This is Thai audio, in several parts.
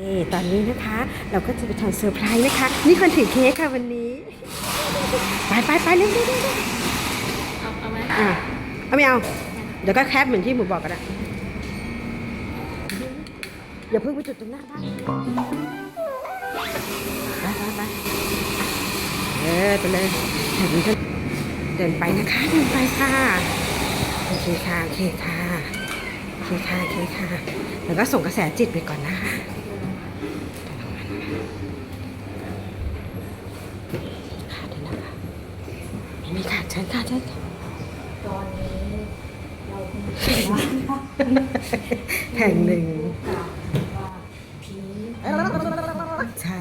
นี่ตอนนี้นะคะ เราก็จะไปทำเซอร์ไพรส์นะคะ นี่คนถือเค้กค่ะวันนี้ ไปไปไปเร็วเร็วเร็วเร็วเอาเอาไหมอะเอาไม่เอา เดี๋ยวก็แคปเหมือนที่หมูบอกกันอะอย่าเพิ่งไปจุดตรงหน้าบ้านไปไปไปเออไปเลยเดินไปเดินไปนะคะเดินไปค่ะโอเคค่ะโอเคค่ะโอเคค่ะโอเคค่ะแล้วก็ส่งกระแสจิตไปก่อนนะคะเดี๋ยวนะคะ ไม่มีค่ะเชิญค่ะเชิญค่ะตอนนี้เราแห่งหนึ่งว่าผีใช่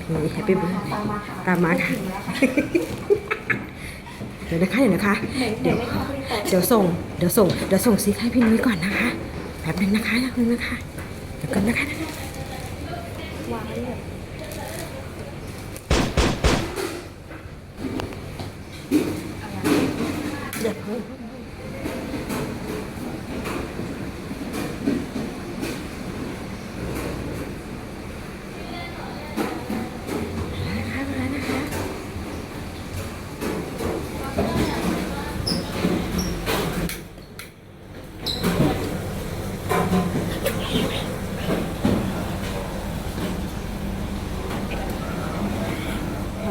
พี่แฮปปี้เบิร์ดตามมาค่ะตามมาค่ะถึงแล้วค่ะเดี๋ยวนะคะเดี๋ยวนะคะไหนไหนไม่เข้าไปต่อเดี๋ยวส่งเดี๋ยวส่งเดี๋ยวส่งซิกให้พี่นุ้ยก่อนนะคะแป๊บหนึงนะคะแป๊บหนึงนะคะเดี๋ยวก่อนนะคะวางไว้เลย Yeah.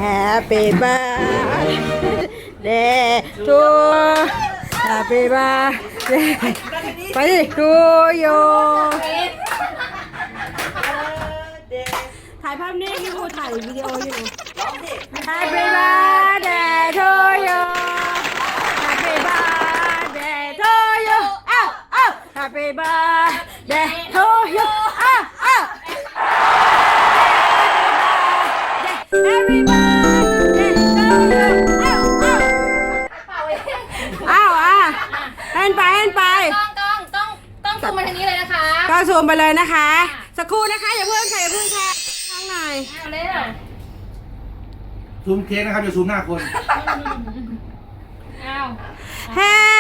Happy birthday to Happy birthday ไปดิ to you ถ่ายภาพนี้ที่ครูถ่ายวิดีโออยู่ Happy birthday to you Happy birthday to you อ้าวอ้าว Happy birthday to you าวอะเล่นไปเล่นไป ต้องต้องต้องต้องซูมมาทางนี้เลยนะคะก็ซูมไปเลยนะคะ สักครู่นะคะอย่าเพิ่งค่ะอย่าเพิ่งค่ะข้างในเอาเร็วซูมเค้กนะครับอย่าซูมหน้าคน เอา Happy